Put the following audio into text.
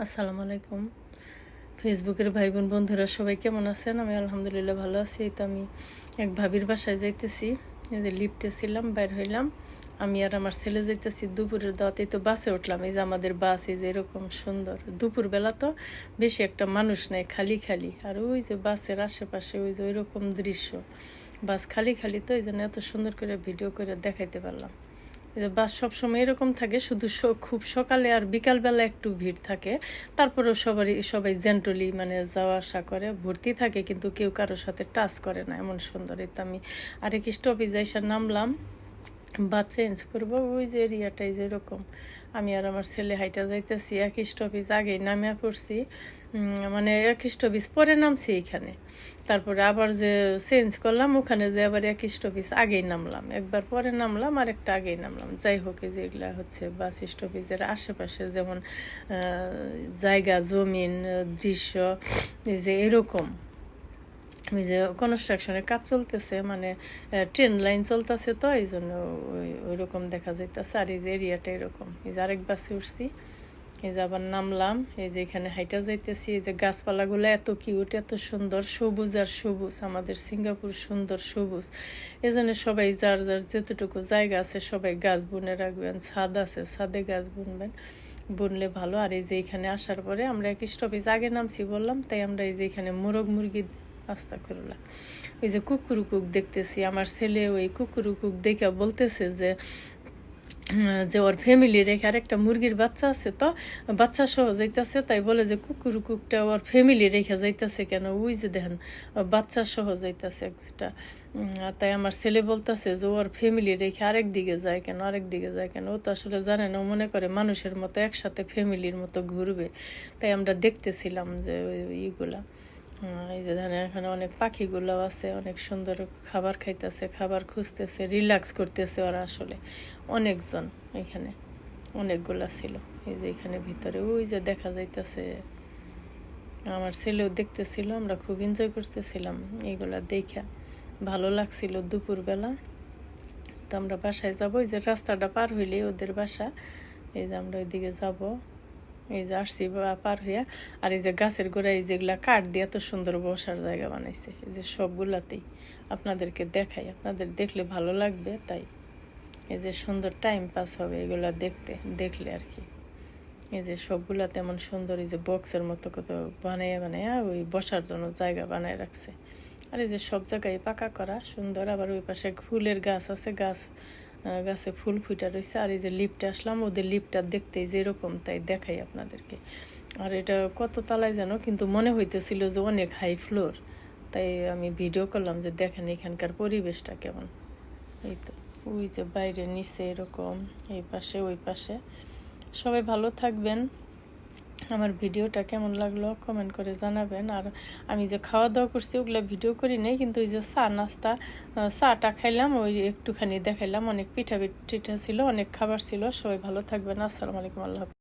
আসসালামু আলাইকুম। ফেসবুকের ভাই বোন বন্ধুরা, সবাই কেমন আছেন? আমি আলহামদুলিল্লাহ ভালো আছি। এই তো আমি এক ভাবির বাসায় যাইতেছি। যে লিফটে ছিলাম বাইর হইলাম। আমি আর আমার ছেলে যাইতেছি দুপুরের দাওয়াতে। তো বাসে উঠলাম। এই যে আমাদের বাস, এই যে এরকম সুন্দর। দুপুরবেলা তো বেশি একটা মানুষ নাই, খালি খালি। আর ওই যে বাসের আশেপাশে ওই যে ওইরকম দৃশ্য। বাস খালি খালি তো, এই জন্য এত সুন্দর করে ভিডিও করে দেখাইতে পারলাম। বাস সবসময় এরকম থাকে, শুধু খুব সকালে আর বিকালবেলা একটু ভিড় থাকে। তারপরেও সবারই, সবাই জেন্টলি মানে যাওয়া আসা করে, ভর্তি থাকে, কিন্তু কেউ কারোর সাথে টাচ করে না, এমন সুন্দর। এটা আমি আরেক স্টপেজ এসে নামলাম। বা চেঞ্জ করব, ওই যে এরিয়াটাই যেরকম। আমি আর আমার ছেলে হাইটা যাইতেছি এক স্টপেজ আগেই নামিয়া পড়ছি। মানে এক স্টপেজ পরে নামছি এখানে তারপরে আবার যে চেঞ্জ করলাম, ওখানে যে আবার এক স্টপেজ আগেই নামলাম। একবার পরে নামলাম আর একটা আগেই নামলাম। যাই হোক যেগুলা হচ্ছে বাস স্টপেজের আশেপাশে যেমন জায়গা, জমিন, দৃশ্য, এই যে এরকম। ওই যে কনস্ট্রাকশনের কাজ চলতেছে মানে ট্রেন লাইন চলতেছে তো, এই জন্য ওই রকম দেখা যাইতেছে। আর এই যে এরিয়াটা এরকম। এই যে আরেক বাসে উঠছি, এই যে আবার নামলাম, এই যে এখানে হাইটা যাইতেছি, এই যে গাছপালাগুলো এত কিউট এত সুন্দর, সবুজ আর সবুজ, আমাদের সিঙ্গাপুর সুন্দর সবুজ। এই জন্য সবাই যার যার যেতটুকু জায়গা আছে, সবাই গাছ বুনে রাখবেন, ছাদ আছে, ছাদে গাছ বুনবেন, বুনলে ভালো। আর এই যে এখানে আসার পরে আমরা এক স্টপেজ আগে নামছি, বললাম, তাই আমরা এই যে এখানে মোরগ মুরগি আস্তা ওই যে কুকুরু কুক দেখতেছি, আমার ছেলে ওই কুকুরু কুক দেখে বলতেছে যে যে ওর ফ্যামিলি রেখে আরেকটা মুরগির বাচ্চা আছে তো, বাচ্চা সহ যাইতেছে, তাই বলে যে কুকুর কুকটা ওর ফ্যামিলি রেখে যাইতেছে কেন? ওই যে দেখেন, বাচ্চা সহ যাইতেছে একটা। তাই আমার ছেলে বলতেছে যে ওর ফ্যামিলি রেখে আরেক দিকে যায় কেন? আরেক দিকে যায় কেন? ও তো আসলে জানে না মনে করে মানুষের মতো একসাথে ফ্যামিলির মতো ঘুরবে। তাই আমরা দেখতেছিলাম যে ইগুলা। এই যে ধানের এখানে অনেক পাখিগুলো আছে, অনেক সুন্দর খাবার খাইতেছে, খাবার খুঁজতেছে রিল্যাক্স করতেছে ওরা আসলে। অনেকজন এখানে, অনেকগুলা ছিল। এই যে এখানে ভিতরে, ওই যে দেখা যাইতেছে, আমার ছেলেও দেখতেছিল, আমরা খুব এনজয় করতেছিলাম এইগুলা দেখা। ভালো লাগছিল দুপুরবেলা। তো আমরা বাসায় যাব, এই যে রাস্তাটা পার হইলে ওদের বাসা। এই যে আমরা ওইদিকে যাব। এই যে আসছি পার হইয়া, আর এই যে গাছের গোড়ায় যেগুলা কাঠ দিয়ে এত সুন্দর বসার জায়গা বানাইছে, এই যে সবগুলাতেই আপনাদেরকে দেখাই, আপনাদের দেখলে ভালো লাগবে, তাই। এই যে সুন্দর টাইম পাস হবে এগুলা দেখতে, দেখলে আর কি। এই যে সবগুলা তেমন সুন্দর, এই যে বক্সের মতো কত বানায় বানায় ওই বসার জন্য জায়গা বানায় রাখছে। আর এই যে সব জায়গায় পাকা করা, সুন্দর, আবার ওই পাশে ফুলের গাছ আছে, গাছ গাছে ফুল ফুটা রয়েছে আর এই যে লিপটা আসলাম, ওদের লিপটা দেখতে যেরকম তাই দেখাই আপনাদেরকে। আর এটা কত তালায় যেন, কিন্তু মনে হইতেছিল যে অনেক হাই ফ্লোর তাই আমি ভিডিও করলাম যে দেখেন এখানকার পরিবেশটা কেমন। এই তো, ওই যে বাইরে নিচে এরকম, এই পাশে, ওই পাশে। সবাই ভালো থাকবেন। আমার ভিডিওটা কেমন লাগল কমেন্ট করে জানাবেন। আর আমি যে খাওয়া দাওয়া করছি, ওগুলো ভিডিও করি নাই, কিন্তু ওই যে চা, নাস্তা চাটা খাইলাম, ওই একটুখানি দেখাইলাম, অনেক পিঠা পিঠা ছিল, অনেক খাবার ছিল। সবাই ভালো থাকবেন। আসসালামু আলাইকুম, আল্লাহ।